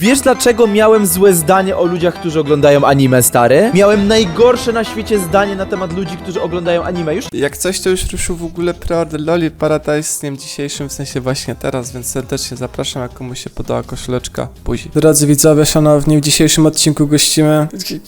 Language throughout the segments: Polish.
Wiesz dlaczego miałem złe zdanie o ludziach, którzy oglądają anime, stary? Miałem najgorsze na świecie zdanie na temat ludzi, którzy oglądają anime. Już Jak coś, to już ruszył w ogóle preorder Loli Paradise z dniem dzisiejszym, w sensie właśnie teraz, więc serdecznie zapraszam, jak komuś się podoba koszuleczka, buzi. Drodzy widzowie, szanowni, w dzisiejszym odcinku gościmy... Czy-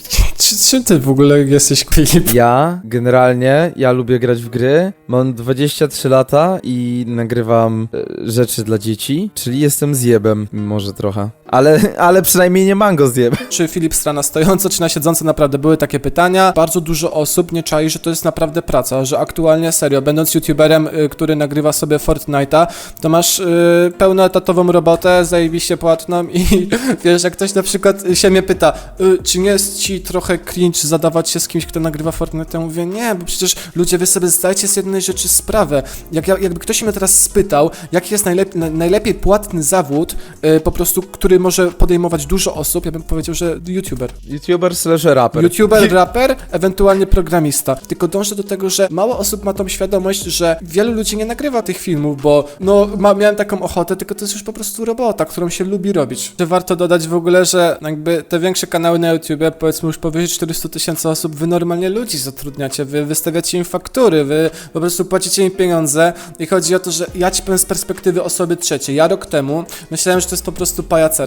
Czym ty w ogóle jesteś, Filip? Ja, generalnie, ja lubię grać w gry. Mam 23 lata i nagrywam e, rzeczy dla dzieci, czyli jestem zjebem, może trochę. Ale, ale przynajmniej nie mango zjeb. Czy Filip strana stojąco, czy na siedząco, naprawdę były takie pytania. Bardzo dużo osób nie czai, że to jest naprawdę praca, że aktualnie, serio, będąc youtuberem, y, który nagrywa sobie Fortnite'a, to masz y, pełnoetatową robotę, zajebiście płatną i wiesz, jak ktoś na przykład się mnie pyta, y, czy nie jest ci trochę cringe zadawać się z kimś, kto nagrywa Fortnite, ja mówię, nie, bo przecież ludzie, wy sobie zdajcie z jednej rzeczy sprawę. Jak, ja- jakby ktoś mnie teraz spytał, jaki jest najlep na- najlepiej płatny zawód, y, po prostu, który może podejmować dużo osób, ja bym powiedział, że youtuber. YouTuber slash rapper. YouTuber, raper, ewentualnie programista. Tylko dążę do tego, że mało osób ma tą świadomość, że wielu ludzi nie nagrywa tych filmów, bo no ma, miałem taką ochotę, tylko to jest już po prostu robota, którą się lubi robić. Że warto dodać w ogóle, że jakby te większe kanały na YouTube, powiedzmy już powyżej 400 tysięcy osób, wy normalnie ludzi zatrudniacie, wy wystawiacie im faktury, wy po prostu płacicie im pieniądze i chodzi o to, że ja ci powiem z perspektywy osoby trzeciej. Ja rok temu myślałem, że to jest po prostu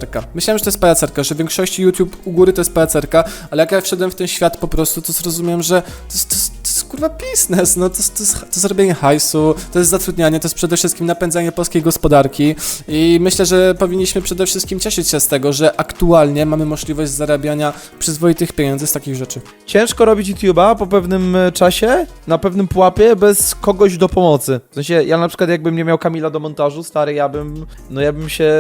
pajacerka. Myślałem, że to jest pajacerka, że w większości YouTube u góry to jest pajacerka, ale jak ja wszedłem w ten świat po prostu, to zrozumiałem, że to to jest, to jest kurwa biznes, no to to, jest, to jest robienie hajsu, to jest zatrudnianie, to jest przede wszystkim napędzanie polskiej gospodarki i myślę, że powinniśmy przede wszystkim cieszyć się z tego, że aktualnie mamy możliwość zarabiania przyzwoitych pieniędzy z takich rzeczy. Ciężko robić YouTube'a po pewnym e, czasie, na pewnym pułapie, bez kogoś do pomocy. W sensie, ja na przykład jakbym nie miał Kamila do montażu, stary, ja bym, no ja bym się...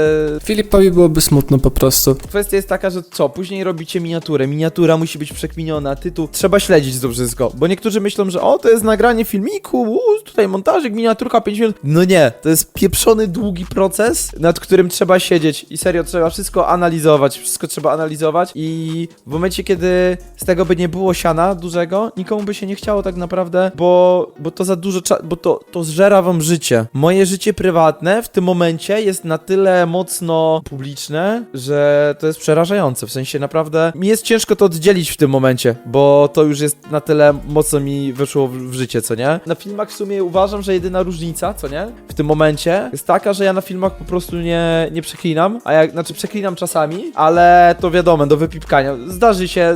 Filipowi byłoby smutno po prostu. Kwestia jest taka, że co, później robicie miniaturę, miniatura musi być przekminiona, tytuł, trzeba śledzić to wszystko, bo niektórzy myślą, że o, to jest nagranie filmiku, uu, tutaj montażyk, miniaturka 5 minut. No nie, to jest pieprzony, długi proces, nad którym trzeba siedzieć i serio, trzeba wszystko analizować, wszystko trzeba analizować i w momencie, kiedy z tego by nie było siana dużego, nikomu by się nie chciało tak naprawdę, bo, bo to za dużo czasu, bo to, to zżera wam życie. Moje życie prywatne w tym momencie jest na tyle mocno publiczne, że to jest przerażające, w sensie naprawdę mi jest ciężko to oddzielić w tym momencie, bo to już jest na tyle mocno mi weszło w, życie, co nie? Na filmach w sumie uważam, że jedyna różnica, co nie? W tym momencie jest taka, że ja na filmach po prostu nie, nie przeklinam, a jak, znaczy przeklinam czasami, ale to wiadomo, do wypipkania. Zdarzy się,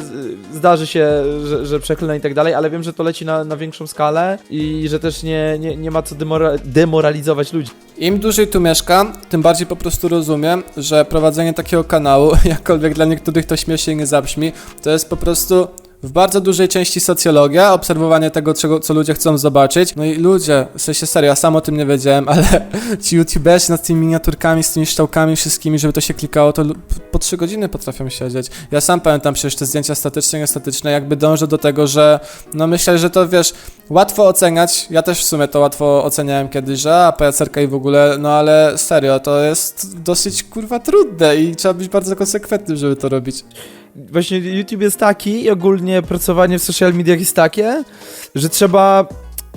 zdarzy się, że, że i tak dalej, ale wiem, że to leci na, na większą skalę i że też nie, nie, nie ma co demora demoralizować ludzi. Im dłużej tu mieszkam, tym bardziej po prostu rozumiem, że prowadzenie takiego kanału, jakkolwiek dla niektórych to śmiesznie nie zabrzmi, to jest po prostu w bardzo dużej części socjologia, obserwowanie tego, czego, co ludzie chcą zobaczyć. No i ludzie, w sensie serio, ja sam o tym nie wiedziałem, ale ci youtuberzy nad tymi miniaturkami, z tymi szczałkami wszystkimi, żeby to się klikało, to po trzy godziny potrafią siedzieć. Ja sam pamiętam przecież te zdjęcia statyczne, niestatyczne, jakby dążę do tego, że no myślę, że to wiesz, łatwo oceniać, ja też w sumie to łatwo oceniałem kiedyś, że a pajacerka i w ogóle, no ale serio, to jest dosyć kurwa trudne i trzeba być bardzo konsekwentnym, żeby to robić. Właśnie YouTube jest taki i ogólnie pracowanie w social mediach jest takie, że trzeba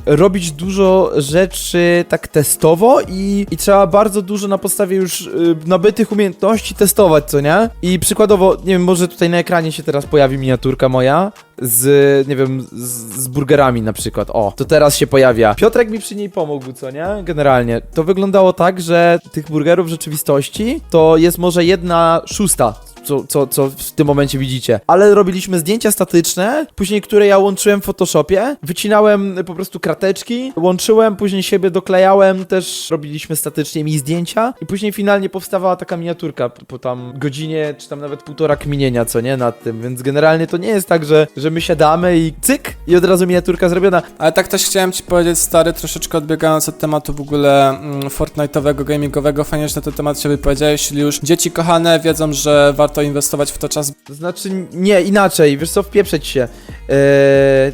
robić dużo rzeczy tak testowo i, i trzeba bardzo dużo na podstawie już y, nabytych umiejętności testować, co nie? I przykładowo, nie wiem, może tutaj na ekranie się teraz pojawi miniaturka moja z, nie wiem, z, z burgerami na przykład. O, to teraz się pojawia. Piotrek mi przy niej pomógł, co nie? Generalnie. To wyglądało tak, że tych burgerów w rzeczywistości to jest może jedna szósta co, co, co w tym momencie widzicie. Ale robiliśmy zdjęcia statyczne, później które ja łączyłem w Photoshopie, wycinałem po prostu krateczki, łączyłem, później siebie doklejałem, też robiliśmy statycznie mi zdjęcia i później finalnie powstawała taka miniaturka po, po tam godzinie, czy tam nawet półtora kminienia, co nie, nad tym, więc generalnie to nie jest tak, że, że my siadamy i cyk i od razu miniaturka zrobiona. Ale tak też chciałem ci powiedzieć, stary, troszeczkę odbiegając od tematu w ogóle mm, Fortnite'owego, gamingowego, fajnie, że na ten temat się wypowiedziałeś, czyli już dzieci kochane wiedzą, że warto inwestować w to czas, znaczy, nie, inaczej, wiesz co, wpieprzeć się. Eee,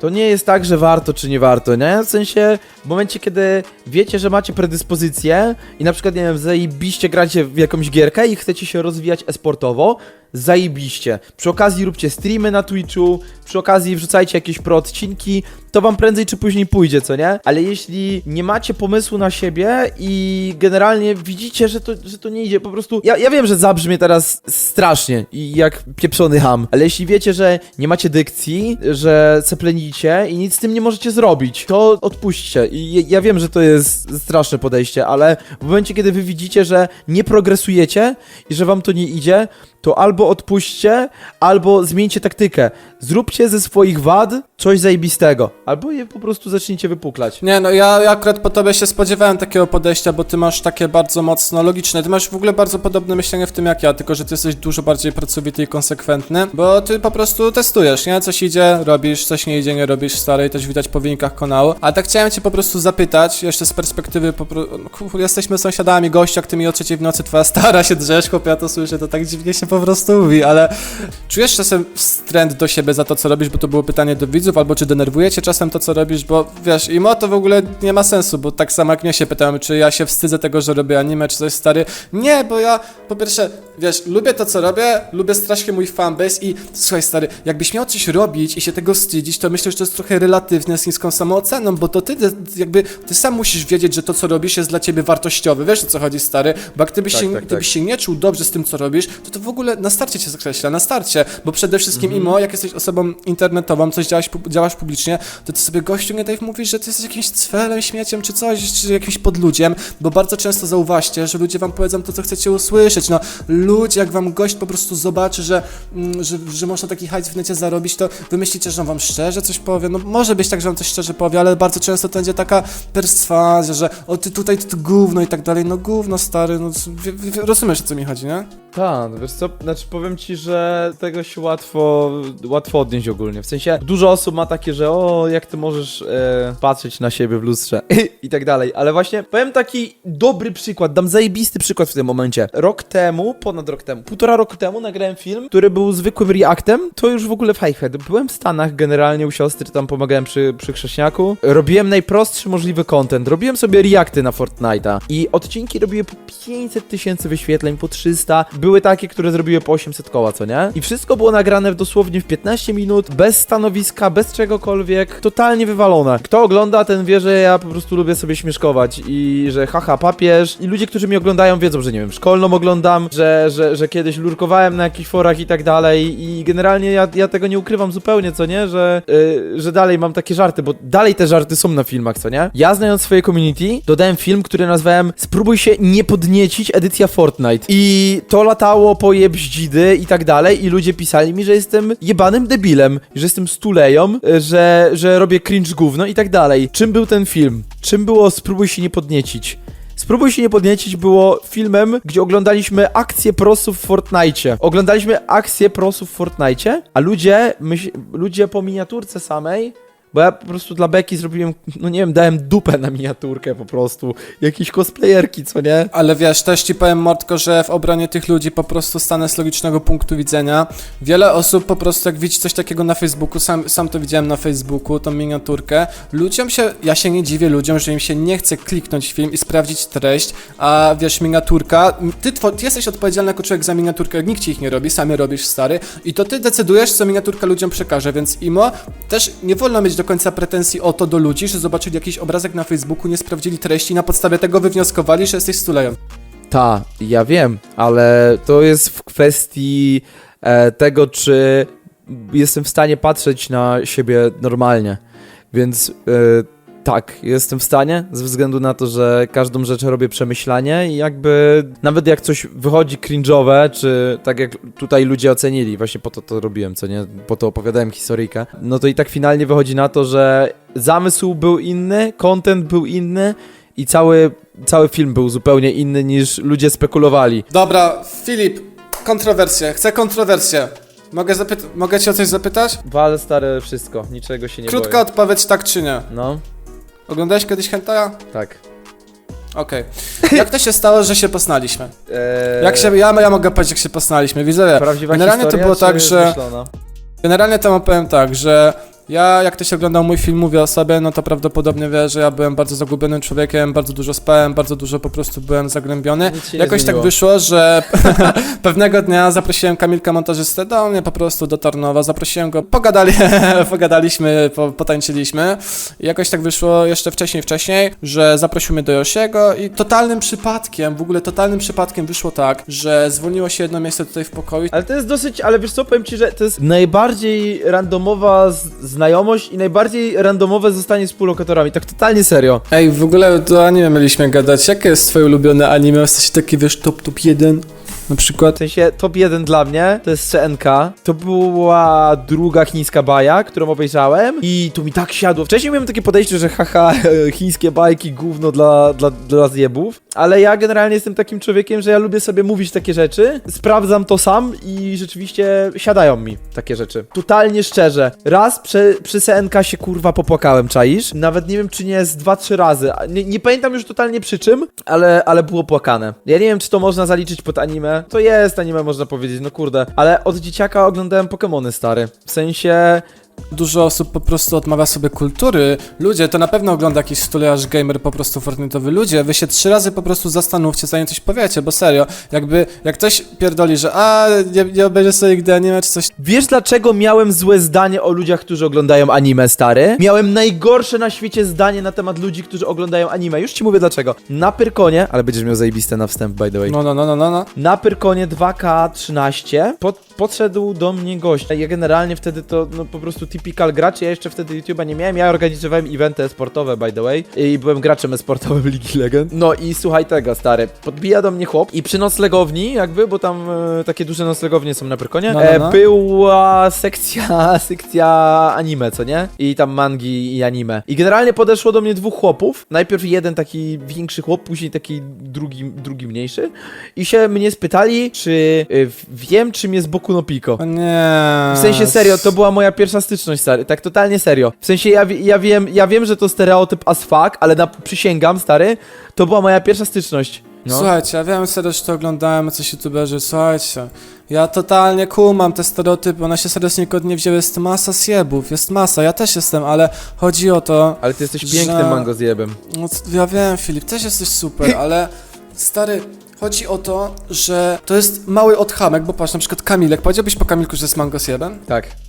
to nie jest tak, że warto czy nie warto, nie? W sensie, w momencie, kiedy wiecie, że macie predyspozycję i na przykład, nie wiem, zajebiście gracie w jakąś gierkę i chcecie się rozwijać esportowo, zajebiście. Przy okazji róbcie streamy na Twitchu, przy okazji wrzucajcie jakieś pro odcinki, to wam prędzej czy później pójdzie, co nie? Ale jeśli nie macie pomysłu na siebie i generalnie widzicie, że to, że to nie idzie, po prostu... Ja, ja wiem, że zabrzmie teraz strasznie i jak pieprzony ham, ale jeśli wiecie, że nie macie dykcji, że seplenicie i nic z tym nie możecie zrobić, to odpuśćcie. I ja wiem, że to jest straszne podejście, ale w momencie, kiedy wy widzicie, że nie progresujecie i że wam to nie idzie, to albo odpuśćcie, albo zmieńcie taktykę. Zróbcie ze swoich wad coś zajebistego, albo je po prostu zacznijcie wypuklać. Nie, no ja, ja akurat po tobie się spodziewałem takiego podejścia, bo ty masz takie bardzo mocno logiczne. Ty masz w ogóle bardzo podobne myślenie w tym jak ja, tylko że ty jesteś dużo bardziej pracowity i konsekwentny, bo ty po prostu testujesz, nie? Coś idzie, robisz, coś nie idzie, nie robisz, stary, też widać po wynikach kanału. A tak chciałem cię po prostu zapytać, jeszcze z perspektywy, po no, jesteśmy sąsiadami, gościa, ty mi o trzeciej w nocy twoja stara się drzesz, chłopie, ja to słyszę, to tak dziwnie się po prostu mówi, ale czujesz czasem wstręt do siebie za to, co robisz, bo to było pytanie do widzów, albo czy denerwuje cię czasem to, co robisz, bo wiesz, imo to w ogóle nie ma sensu, bo tak samo jak mnie się pytałem, czy ja się wstydzę tego, że robię anime, czy coś stary. Nie, bo ja po pierwsze, wiesz, lubię to, co robię, lubię strasznie mój fanbase i słuchaj stary, jakbyś miał coś robić i się tego wstydzić, to myślę, że to jest trochę relatywne z niską samooceną, bo to ty jakby, ty sam musisz wiedzieć, że to, co robisz jest dla ciebie wartościowe, wiesz o co chodzi, stary, bo jak gdybyś, Tak, się, tak, gdybyś tak. się nie czuł dobrze z tym, co robisz, to to w ogóle na starcie cię zakreśla, na starcie, bo przede wszystkim Mhm. imo, jak jesteś osobą internetową, coś działasz, pu- działasz publicznie, to ty sobie gościu nie daj mówisz, że ty jesteś jakimś cwelem, śmieciem czy coś, czy jakimś podludziem, bo bardzo często zauważcie, że ludzie wam powiedzą to, co chcecie usłyszeć, no ludzie, jak wam gość po prostu zobaczy, że, mm, że, że można taki hajs w necie zarobić, to wy myślicie, że on wam szczerze coś powie, no może być tak, że on coś szczerze powie, ale bardzo często to będzie taka perswazja, że o ty tutaj, ty tu gówno i tak dalej, no gówno stary, no rozumiesz o co mi chodzi, nie? Tak, wiesz co, znaczy powiem ci, że tego się łatwo, łatwo odnieść ogólnie. W sensie dużo osób ma takie, że o, jak ty możesz e, patrzeć na siebie w lustrze i tak dalej, ale właśnie powiem taki dobry przykład, dam zajebisty przykład w tym momencie. Rok temu, ponad rok temu, półtora roku temu nagrałem film, który był zwykłym reactem, to już w ogóle w. Byłem w Stanach generalnie u siostry, tam pomagałem przy, przy chrześniaku. Robiłem najprostszy możliwy content, robiłem sobie reacty na Fortnite'a i odcinki robiły po 500 tysięcy wyświetleń, po 300. Były takie, które zrobiły po 800 koła, co nie? I wszystko było nagrane dosłownie w 15 minut, bez stanowiska, bez czegokolwiek, totalnie wywalone. Kto ogląda, ten wie, że ja po prostu lubię sobie śmieszkować i że haha, papież. I ludzie, którzy mnie oglądają, wiedzą, że nie wiem, szkolną oglądam, że, że, że kiedyś lurkowałem na jakichś forach i tak dalej i generalnie ja, ja tego nie ukrywam zupełnie, co nie? Że, yy, że dalej mam takie żarty, bo dalej te żarty są na filmach, co nie? Ja znając swoje community, dodałem film, który nazwałem Spróbuj się nie podniecić, edycja Fortnite. I to latało po je bździdy i tak dalej i ludzie pisali mi, że jestem jebanym debilem, że jestem stuleją, y, że, że robię cringe gówno i tak dalej. Czym był ten film? Czym było Spróbuj się nie podniecić? Spróbuj się nie podniecić było filmem, gdzie oglądaliśmy akcję prosów w Fortnite. Oglądaliśmy akcję prosów w Fortnite, a ludzie, ludzie po miniaturce samej, bo ja po prostu dla Beki zrobiłem, no nie wiem, dałem dupę na miniaturkę po prostu. Jakieś cosplayerki, co nie? Ale wiesz, też ci powiem, Mordko, że w obronie tych ludzi po prostu stanę z logicznego punktu widzenia. Wiele osób po prostu, jak widzi coś takiego na Facebooku, sam, sam to widziałem na Facebooku, tą miniaturkę, ludziom się, ja się nie dziwię ludziom, że im się nie chce kliknąć film i sprawdzić treść, a wiesz, miniaturka, ty, ty jesteś odpowiedzialny jako człowiek za miniaturkę, nikt ci ich nie robi, sami robisz, stary, i to ty decydujesz, co miniaturka ludziom przekaże, więc imo, też nie wolno mieć do końca pretensji o to do ludzi, że zobaczyli jakiś obrazek na Facebooku, nie sprawdzili treści i na podstawie tego wywnioskowali, że jesteś stulejem. Ta, ja wiem, ale to jest w kwestii e, tego, czy jestem w stanie patrzeć na siebie normalnie. Więc e, tak, jestem w stanie, ze względu na to, że każdą rzecz robię przemyślanie i jakby nawet jak coś wychodzi cringe'owe, czy tak jak tutaj ludzie ocenili, właśnie po to to robiłem, co nie, po to opowiadałem historyjkę, no to i tak finalnie wychodzi na to, że zamysł był inny, content był inny i cały, cały film był zupełnie inny niż ludzie spekulowali. Dobra, Filip, kontrowersje, chcę kontrowersję. Mogę, zapyt- mogę cię o coś zapytać? Wal stare wszystko, niczego się nie Krótka boję. odpowiedź, tak czy nie. No, Oglądałeś kiedyś Hentaja? tak. Okej. Jak to się stało, że się poznaliśmy? Eee, Jak się, ja, ja mogę powiedzieć, jak się poznaliśmy, widzowie. Prawdziwa Generalnie to historia, było czy tak, że- wymyślona? Generalnie to mam powiem tak, że Ja, jak ktoś oglądał mój film, mówię o sobie, no to prawdopodobnie wie, że ja byłem bardzo zagubionym człowiekiem, bardzo dużo spałem, bardzo dużo po prostu byłem nie Jakoś tak wyszło, że pewnego dnia zaprosiłem Kamilka montażystę do mnie po prostu do Tarnowa, zaprosiłem go, pogadali, pogadaliśmy, po, potańczyliśmy. I jakoś tak wyszło jeszcze wcześniej, wcześniej, że zaprosił mnie do Josiego i totalnym przypadkiem, w ogóle totalnym przypadkiem wyszło tak, że zwolniło się jedno miejsce tutaj w pokoju. Ale to jest dosyć, ale wiesz co, powiem ci, że to jest najbardziej randomowa z- znajomość i najbardziej randomowe zostanie współlokatorami, tak totalnie serio. Ej, w ogóle to anime mieliśmy gadać. Jakie jest twoje ulubione anime? Jesteś taki, wiesz, top, top 1 na przykład? W sensie top 1 dla mnie to jest CNK. To była druga chińska baja, którą obejrzałem i to mi tak siadło. Wcześniej miałem takie podejście, że haha, chińskie bajki, gówno dla, dla, dla zjebów, ale ja generalnie jestem takim człowiekiem, że ja lubię sobie mówić takie rzeczy, sprawdzam to sam i rzeczywiście siadają mi takie rzeczy. Totalnie szczerze. Raz przy, przy CNK się kurwa popłakałem, czaisz? Nawet nie wiem, czy nie z dwa, trzy razy. Nie, nie pamiętam już totalnie przy czym, ale, ale było płakane. Ja nie wiem, czy to można zaliczyć pod anime. To jest anime, można powiedzieć, no kurde. Ale od dzieciaka oglądałem Pokémony, stary. W sensie... Dużo osób po prostu odmawia sobie kultury. Ludzie, to na pewno ogląda jakiś stulejarz gamer po prostu fortnite'owy. Ludzie, wy się trzy razy po prostu zastanówcie, zanim coś powiecie, bo serio, jakby, jak ktoś pierdoli, że a, nie, nie obejrzę sobie nigdy anime czy coś, Wiesz, dlaczego miałem złe zdanie o ludziach, którzy oglądają anime, stary? Miałem najgorsze na świecie zdanie na temat ludzi, którzy oglądają anime. Już ci mówię dlaczego. Na Pyrkonie, ale będziesz miał zajebiste na wstęp, by the way. no, no, no, no, no, no. Na Pyrkonie 2K13 pod, podszedł do mnie gość. Ja generalnie wtedy to no, po prostu typical gracz. Ja jeszcze wtedy YouTube'a nie miałem. Ja organizowałem eventy sportowe, by the way. I byłem graczem sportowym Ligi Legend. No i słuchaj tego, stary. Podbija do mnie chłop i przy noclegowni, jakby, bo tam e, takie duże noclegownie są na Pyrkonie, No, no, e, no. była sekcja, sekcja anime, co nie? I tam mangi i anime. I generalnie podeszło do mnie dwóch chłopów. Najpierw jeden taki większy chłop, później taki drugi, drugi mniejszy. I się mnie spytali, czy w- wiem, czym jest Boku no Pico. O nie. W sensie serio, to była moja pierwsza styczność, stary, tak totalnie serio. W sensie ja, wi- ja wiem, ja wiem, że to stereotyp as fuck, ale na, przysięgam, stary, to była moja pierwsza styczność. No. Słuchajcie, ja wiem serio, że to oglądałem, coś youtuberzy, słuchajcie. Ja totalnie kumam te stereotypy, one się serio nikąd nie wzięły, jest masa siebów, jest masa, ja też jestem, ale chodzi o to, Ale ty jesteś pięknym Że- mango zjebem. no, c- ja wiem Filip, też jesteś super, ale stary, chodzi o to, że to jest mały odchamek, bo patrz, na przykład Kamilek, powiedziałbyś po Kamilku, że jest mango siebem? Tak.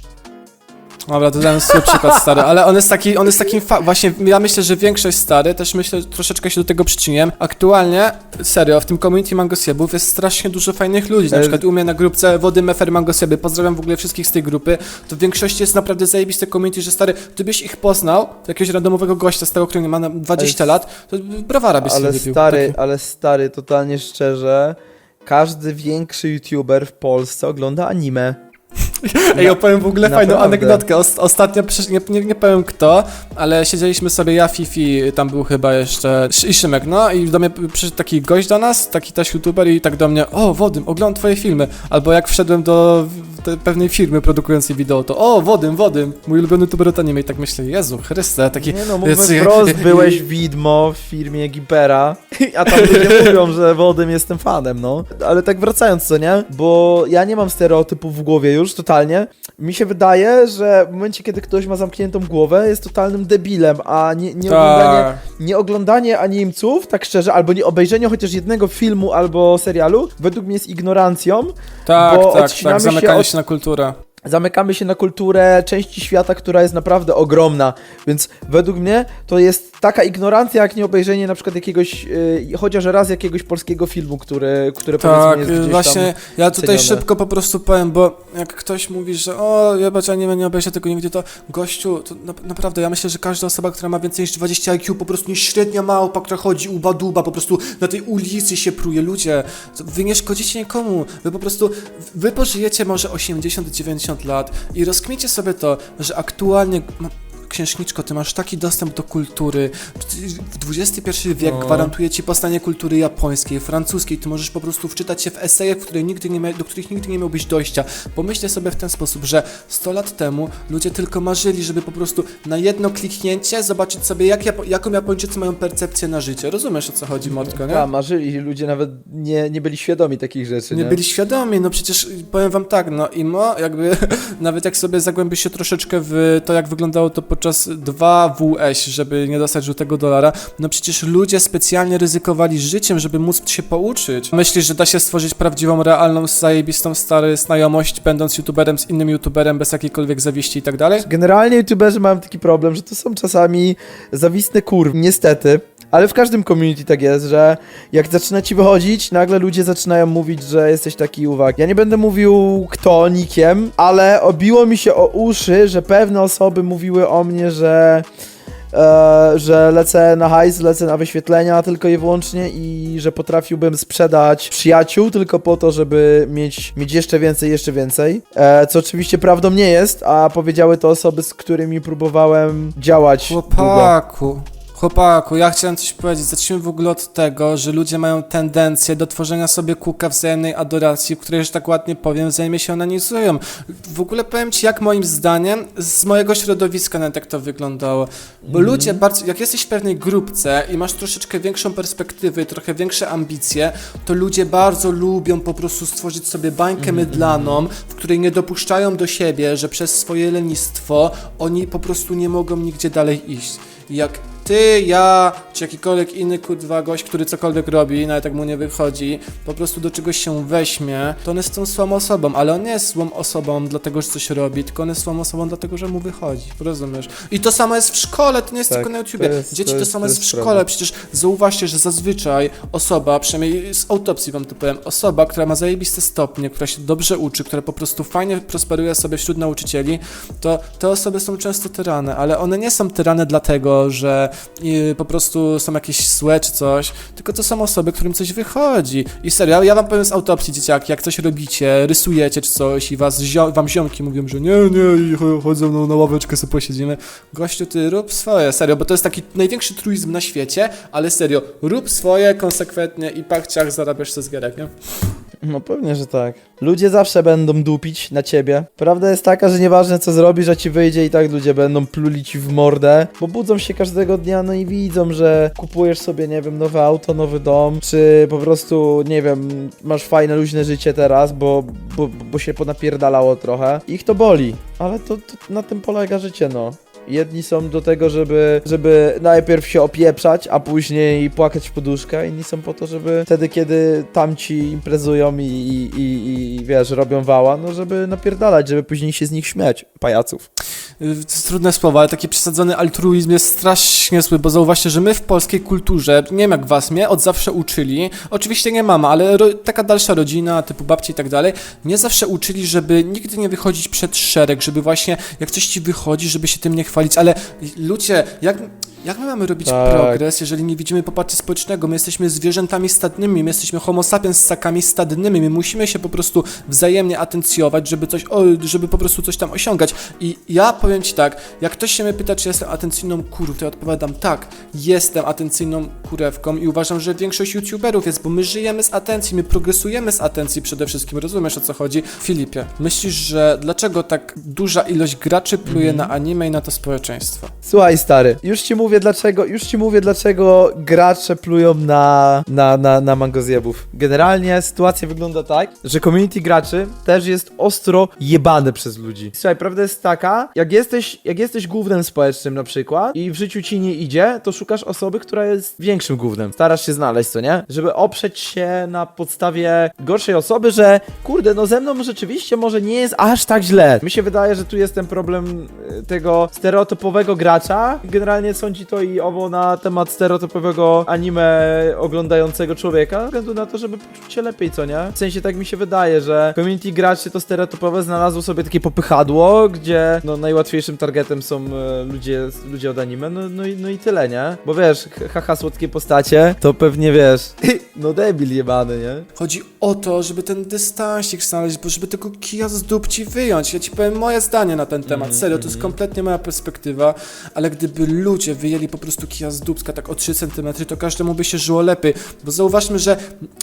Dobra, to dałem swój przykład stary, ale on jest taki, on jest takim fa- właśnie, ja myślę, że większość stary, też myślę, troszeczkę się do tego przyczyniłem. Aktualnie, serio, w tym community Mangosiebów jest strasznie dużo fajnych ludzi, na E, przykład u mnie na grupce Wody Mefer Mangosieby, pozdrawiam w ogóle wszystkich z tej grupy, to w większości jest naprawdę zajebiste community, że stary, gdybyś ich poznał, jakiegoś randomowego gościa z tego, który ma na 20 Ale- lat, to brawara byś Ale sobie wypił. stary, Taki- ale stary, totalnie szczerze, każdy większy youtuber w Polsce ogląda anime. Ej, opowiem w ogóle fajną Naprawdę. anegdotkę. Ost- ostatnio, nie, nie, nie powiem kto, ale siedzieliśmy sobie, ja, Fifi, tam był chyba jeszcze Sz- i Szymek, no i do mnie przyszedł taki gość do nas, taki też youtuber i tak do mnie, o, Wodym, oglądam twoje filmy. Albo jak wszedłem do pewnej firmy produkującej wideo, to o, Wodym, Wodym, mój ulubiony youtuber od anime i tak myślę, Jezu Chryste, taki... Nie no, mówmy wprost, byłeś widmo w firmie Gipera, a tam ludzie mówią, że Wodym jestem fanem, no. Ale tak wracając, co nie? Bo ja nie mam stereotypów w głowie już, totalnie. Mi się wydaje, że w momencie, kiedy ktoś ma zamkniętą głowę, jest totalnym debilem, a nie, nie oglądanie Tak. nie oglądanie animców, tak szczerze, albo nie obejrzenie chociaż jednego filmu albo serialu, według mnie jest ignorancją. Tak, bo tak, tak, się zamykanie od- się na kulturę. Zamykamy się na kulturę części świata, która jest naprawdę ogromna, więc według mnie to jest taka ignorancja, jak nie obejrzenie na przykład jakiegoś, yy, chociaż raz jakiegoś polskiego filmu, który, który Tak, powiedzmy jest gdzieś właśnie ja tutaj cenione. szybko po prostu powiem, bo jak ktoś mówi, że o, jebać anime, nie obejrzę tego nigdy, to gościu, to na, naprawdę, ja myślę, że każda osoba, która ma więcej niż 20 IQ, po prostu nie średnia małpa, która chodzi uba duba, po prostu na tej ulicy się pruje. Ludzie, wy nie szkodzicie nikomu, wy po prostu, wy pożyjecie może 80-90 lat i rozkmiecie sobie to, że aktualnie... księżniczko, ty masz taki dostęp do kultury. W XXI wiek No. gwarantuje ci powstanie kultury japońskiej, francuskiej. Ty możesz po prostu wczytać się w eseje, w które nigdy nie do których nigdy nie miałbyś dojścia. Pomyślcie sobie w ten sposób, że 100 lat temu ludzie tylko marzyli, żeby po prostu na jedno kliknięcie zobaczyć sobie, jak Japo- jaką Japończycy mają percepcję na życie. Rozumiesz o co chodzi, Mordko, nie? A, marzyli, ludzie nawet nie, nie byli świadomi takich rzeczy, Nie nie? byli świadomi, no przecież powiem wam tak, no IMO, jakby nawet jak sobie zagłębisz się troszeczkę w to, jak wyglądało to podczas 2WS, żeby nie dostać żółtego dolara, no przecież ludzie specjalnie ryzykowali życiem, żeby móc się pouczyć. Myślisz, że da się stworzyć prawdziwą, realną, zajebistą, stary znajomość, będąc youtuberem z innym youtuberem, bez jakiejkolwiek zawiści i tak dalej? Generalnie youtuberzy mają taki problem, że to są czasami zawistne kurwy, niestety. Ale w każdym community tak jest, że jak zaczyna ci wychodzić, nagle ludzie zaczynają mówić, że jesteś taki uwag. Ja nie będę mówił kto, nikiem, ale obiło mi się o uszy, że pewne osoby mówiły o mnie, że e, że lecę na hajs, lecę na wyświetlenia tylko i wyłącznie i że potrafiłbym sprzedać przyjaciół tylko po to, żeby mieć, mieć jeszcze więcej, jeszcze więcej. E, co oczywiście prawdą nie jest, a powiedziały to osoby, z którymi próbowałem działać długo. Chłopaku. Ja chciałem coś powiedzieć. Zacznijmy w ogóle od tego, że ludzie mają tendencję do tworzenia sobie kółka wzajemnej adoracji, w której, że tak ładnie powiem, wzajemnie się onanizują. W ogóle powiem ci, jak moim zdaniem, z mojego środowiska nawet jak to wyglądało. Bo ludzie bardzo, jak jesteś w pewnej grupce i masz troszeczkę większą perspektywę, i trochę większe ambicje, to ludzie bardzo lubią po prostu stworzyć sobie bańkę mydlaną, w której nie dopuszczają do siebie, że przez swoje lenistwo oni po prostu nie mogą nigdzie dalej iść. Jak ty, ja, czy jakikolwiek inny kurwa gość, który cokolwiek robi, nawet jak mu nie wychodzi, po prostu do czegoś się weźmie, to on jest tą złą osobą, ale on nie jest złą osobą dlatego, że coś robi, tylko on jest złą osobą dlatego, że mu wychodzi, rozumiesz? I to samo jest w szkole, to nie jest Tak, tylko na YouTubie. to jest- Dzieci to to, jest- samo to jest w jest szkole, prawda. przecież zauważcie, że zazwyczaj osoba, przynajmniej z autopsji wam to powiem, osoba, która ma zajebiste stopnie, która się dobrze uczy, która po prostu fajnie prosperuje sobie wśród nauczycieli, to te osoby są często tyrane, ale one nie są tyrane dlatego, że po prostu są jakieś złe czy coś, tylko to są osoby, którym coś wychodzi. I serio, ja, wam powiem z autopsji, dzieciaki, jak coś robicie, rysujecie czy coś i was zio- wam ziomki mówią, że nie, nie, i cho- chodź ze mną na ławeczkę, sobie posiedzimy. Gościu, ty rób swoje, serio, bo to jest taki największy truizm na świecie, ale serio, rób swoje konsekwentnie i pachciach zarabiasz se z gierek, nie? No pewnie, że tak. Ludzie zawsze będą dupić na ciebie. Prawda jest taka, że nieważne co zrobisz, a ci wyjdzie i tak ludzie będą pluli ci w mordę, bo budzą się każdego dnia, no i widzą, że kupujesz sobie, nie wiem, nowe auto, nowy dom, czy po prostu, nie wiem, masz fajne, luźne życie teraz, bo, bo, bo się ponapierdalało trochę. Ich to boli, ale to, to na tym polega życie, no. Jedni są do tego, żeby, żeby najpierw się opieprzać, a później płakać w poduszkę. Inni są po to, żeby wtedy, kiedy tamci imprezują i, i, i, i wiesz, robią wała, no żeby napierdalać, żeby później się z nich śmiać, pajaców. Y, trudne słowo, ale taki przesadzony altruizm jest strasznie zły, bo zauważcie, że my w polskiej kulturze, nie wiem jak was, mnie od zawsze uczyli, oczywiście nie mama, ale ro, taka dalsza rodzina, typu babci i tak dalej, mnie zawsze uczyli, żeby nigdy nie wychodzić przed szereg, żeby właśnie jak coś ci wychodzi, żeby się tym nie chwalić, ale ludzie, jak... Jak my mamy robić Tak. progres, jeżeli nie widzimy poparcia społecznego? My jesteśmy zwierzętami stadnymi, my jesteśmy homo sapiens ssakami stadnymi, my musimy się po prostu wzajemnie atencjować, żeby coś, o, żeby po prostu coś tam osiągać. I ja powiem Ci tak, jak ktoś się mnie pyta, czy jestem atencyjną kurą, to ja odpowiadam tak, jestem atencyjną kurewką i uważam, że większość youtuberów jest, bo my żyjemy z atencji, my progresujemy z atencji przede wszystkim, rozumiesz o co chodzi? Filipie, myślisz, że dlaczego tak duża ilość graczy pluje na anime i na to społeczeństwo? Słuchaj, stary, już ci mówię dlaczego, już ci mówię dlaczego gracze plują na, na, na, na mangozjebów. Generalnie sytuacja wygląda tak, że community graczy też jest ostro jebane przez ludzi. Słuchaj, prawda jest taka, jak jesteś, jak jesteś głównym społecznym na przykład i w życiu ci nie idzie, to szukasz osoby, która jest większym głównym. Starasz się znaleźć, co nie? Żeby oprzeć się na podstawie gorszej osoby, że kurde, no ze mną rzeczywiście może nie jest aż tak źle. Mi się wydaje, że tu jest ten problem y, tego stereotypowego gracza. Generalnie sądzi chodzi to i owo na temat stereotypowego anime oglądającego człowieka, ze względu na to, żeby poczuć się lepiej, co nie? W sensie tak mi się wydaje, że community graczy to stereotypowe znalazło sobie takie popychadło, gdzie no najłatwiejszym targetem są e, ludzie, ludzie od anime, no, no, i, no i tyle, nie? Bo wiesz, haha, słodkie postacie, to pewnie wiesz, no debil jebany, nie? Chodzi o to, żeby ten dystansik znaleźć, bo żeby tego kija z dupci wyjąć. Ja ci powiem moje zdanie na ten temat. Serio, to jest kompletnie moja perspektywa, ale gdyby ludzie wyjęli po prostu kija z dupska tak o 3 cm, to każdemu by się żyło lepiej. Bo zauważmy, że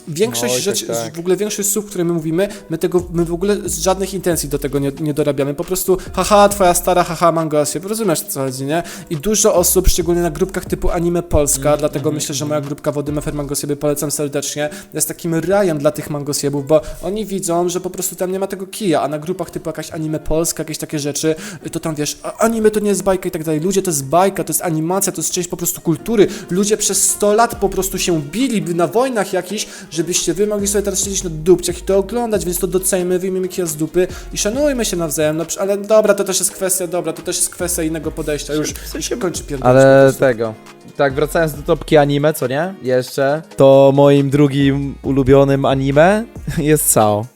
większość Oj, tak, rzeczy, tak. w ogóle większość słów, które my mówimy, my tego, my w ogóle z żadnych intencji do tego nie, nie dorabiamy. Po prostu haha, twoja stara, haha, mangosie. Rozumiesz co chodzi, nie? I dużo osób, szczególnie na grupkach typu Anime Polska, dlatego myślę, że moja grupka Wody Mefer Mangosieby polecam serdecznie, jest takim rajem dla tych mangosiebów, bo oni widzą, że po prostu tam nie ma tego kija, a na grupach typu jakaś Anime Polska, jakieś takie rzeczy, to tam wiesz, anime to nie jest bajka i tak dalej. Ludzie to jest bajka, to jest to jest część po prostu kultury. Ludzie przez 100 lat po prostu się bili na wojnach jakichś, żebyście wy mogli sobie teraz siedzieć na dupciach i to oglądać, więc to docejmy, wyjmijmy kija z dupy i szanujmy się nawzajem. No, ale dobra, to też jest kwestia, dobra, to też jest kwestia innego podejścia. Już sensie kończy pierdolić po Ale tego. Tak, wracając do topki anime, co nie? Jeszcze. To moim drugim ulubionym anime jest Sao.